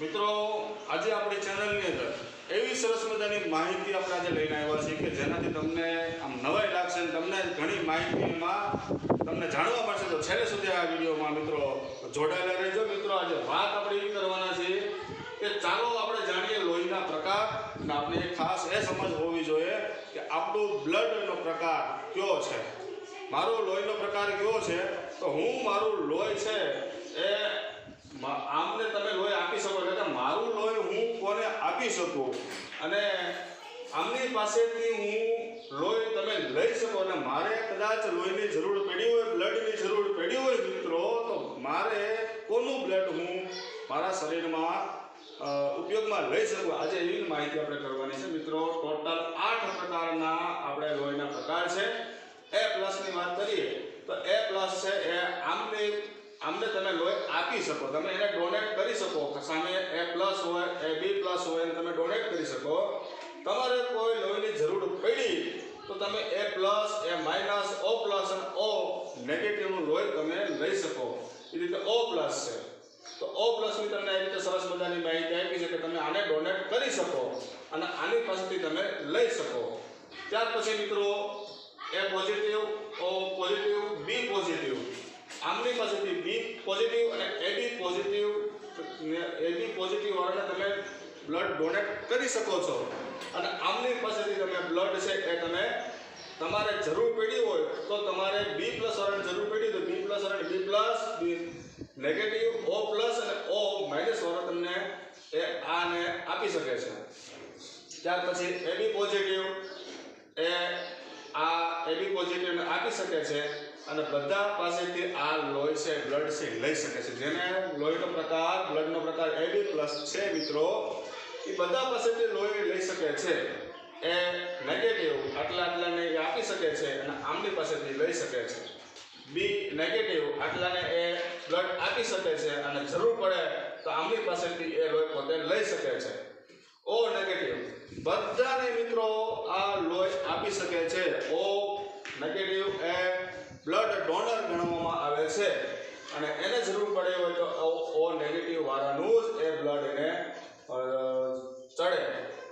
મિત્રો, આજે આપણી ચેનલની અંદર એવી સરસ મજાની માહિતી આપણે આજે લઈને આવ્યા છીએ કે જેનાથી તમને આમ નવાઈ લાગશે અને તમને ઘણી માહિતીમાં તમને જાણવા મળશે. તો છેલ્લે સુધી આ વિડીયોમાં મિત્રો જોડાયેલા રહેજો. મિત્રો, આજે વાત આપણે એવી કરવાના છે કે ચાલો આપણે જાણીએ લોહીના પ્રકાર અને આપણે ખાસ એ સમજ હોવી જોઈએ કે આપણું બ્લડનો પ્રકાર કયો છે. મારો લોહીનો પ્રકાર કયો છે? તો હું મારું લોહી છે એ મા- આમને તમે લોહી આપી શકો એટલે કે મારું લોહી હું કોને આપી શકું. અને આમની પાસેથી હું લોહી તમે લઈ શકો અને મારે કદાચ લોહીની જરૂર પડી હોય, બ્લડની જરૂર પડી હોય મિત્રો, તો મારે કોનું બ્લડ હું મારા શરીરમાં ઉપયોગમાં લઈ શકું? આજે એવી માહિતી આપણે કરવાની છે મિત્રો. ટોટલ આઠ પ્રકારના આપણે લોહીના પ્રકાર છે. એ પ્લસની વાત કરીએ, તો એ પ્લસ છે એ આમને આમને તમે લોહી આપી શકો. તમે એને ડોનેટ કરી શકો સામે એ પ્લસ હોય એ બી પ્લસ હોય અને તમે ડોનેટ કરી શકો. તમારે કોઈ લોહીની જરૂર પડી તો તમે A plus A minus O plus અને ઓ નેગેટિવનું લોહી તમે લઈ શકો. એ રીતે ઓ પ્લસ છે. તો ઓ પ્લસ મિત્રને એ રીતે સરસ મજાની માહિતી આપી છે કે તમે આને ડોનેટ કરી શકો અને આની પાસેથી તમે લઈ શકો. ત્યાર પછી મિત્રો એ પોઝિટિવ બી પોઝિટિવ આમની પાસેથી બી પોઝિટિવ અને એ બી પોઝિટિવ એ બી પોઝિટિવ વાળાને તમે બ્લડ ડોનેટ કરી શકો છો. અને આમની પાસેથી તમે બ્લડ છે એ તમે તમારે જરૂર પડી હોય તો તમારે બી પ્લસ વાળાને જરૂર પડી તો બી પ્લસ વાળાને B plus B negative O plus અને ઓ માઇનસ વાળા તમને એ આને આપી શકે છે. ત્યાર પછી એબી પોઝિટિવ એ આ એબી પોઝિટિવને આપી શકે છે. અને બધા પાસેથી આ લોહી છે બ્લડ છે, લઈ શકે છે. જેને લોહીનો પ્રકાર બ્લડનો પ્રકાર એ બી પ્લસ છે મિત્રો, એ બધા પાસેથી લોહી લઈ શકે છે. એ નેગેટિવ આટલા આટલાને એ આપી શકે છે અને આમની પાસેથી લઈ શકે છે. બી નેગેટિવ આટલાને એ બ્લડ આપી શકે છે અને જરૂર પડે તો આમની પાસેથી એ લોહી પોતે લઈ શકે છે. ઓ નેગેટિવ બધાને મિત્રો આ લોહી આપી શકે છે. ઓ નેગેટિવ એ બ્લડ ડોનર ગણવામાં આવે છે. અને એને જરૂર પડે હોય તો ઓ- નેગેટિવ વાળાનું જ એ બ્લડ એને ચડે.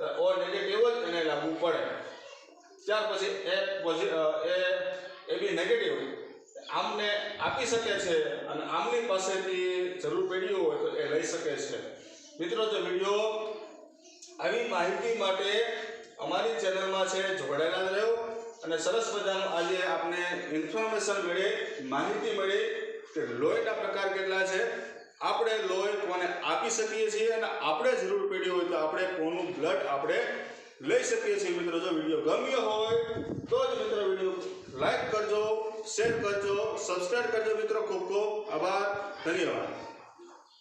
ઓ નેગેટિવ જ એને લાગુ પડે. ત્યાર પછી એ એ એ બી નેગેટિવ આમને આપી શકે છે અને આમની પાસેથી જરૂર પડી હોય તો એ લઈ શકે છે. મિત્રો, જો વીડિયો આવી માહિતી માટે અમારી ચેનલમાં છે, જોડાયેલા રહ્યો અને સરસ મજાનું આજે આપણે ઇન્ફોર્મેશન મળે, માહિતી મળે કે લોહીના પ્રકાર કેટલા છે. આપણે લોહી કોને આપી શકીએ છીએ અને આપણે જરૂર પડી હોય તો આપણે કોનું બ્લડ આપણે લઈ શકીએ છીએ. મિત્રો, જો વીડિયો ગમ્યો હોય તો જ મિત્રો વીડિયો લાઈક કરજો શેર કરજો સબસ્ક્રાઈબ કરજો. મિત્રો, ખૂબ ખૂબ આભાર, ધન્યવાદ.